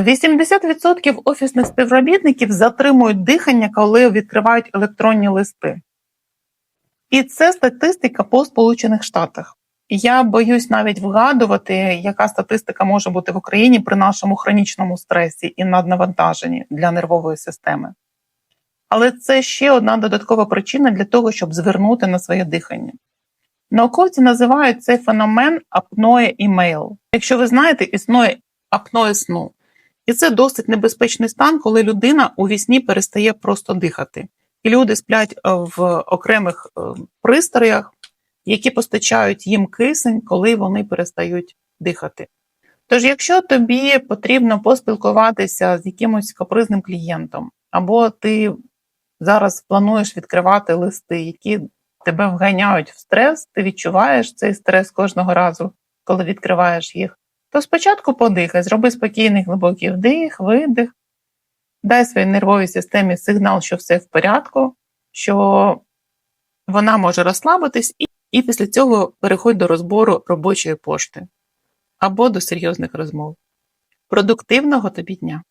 80% офісних співробітників затримують дихання, коли відкривають електронні листи. І це статистика по Сполучених Штатах. Я боюсь навіть вгадувати, яка статистика може бути в Україні при нашому хронічному стресі і наднавантаженні для нервової системи. Але це ще одна додаткова причина для того, щоб звернути на своє дихання. Науковці називають цей феномен апноє імейл. Якщо ви знаєте, існує апноє сну. І це досить небезпечний стан, коли людина у вісні перестає просто дихати. І люди сплять е, в окремих е, пристроях, які постачають їм кисень, коли вони перестають дихати. Тож, якщо тобі потрібно поспілкуватися з якимось капризним клієнтом, або ти зараз плануєш відкривати листи, які тебе вганяють в стрес, ти відчуваєш цей стрес кожного разу, коли відкриваєш їх, то спочатку подихай, зроби спокійний глибокий вдих, видих, дай своїй нервовій системі сигнал, що все в порядку, що вона може розслабитись, і, і після цього переходь до розбору робочої пошти або до серйозних розмов. Продуктивного тобі дня!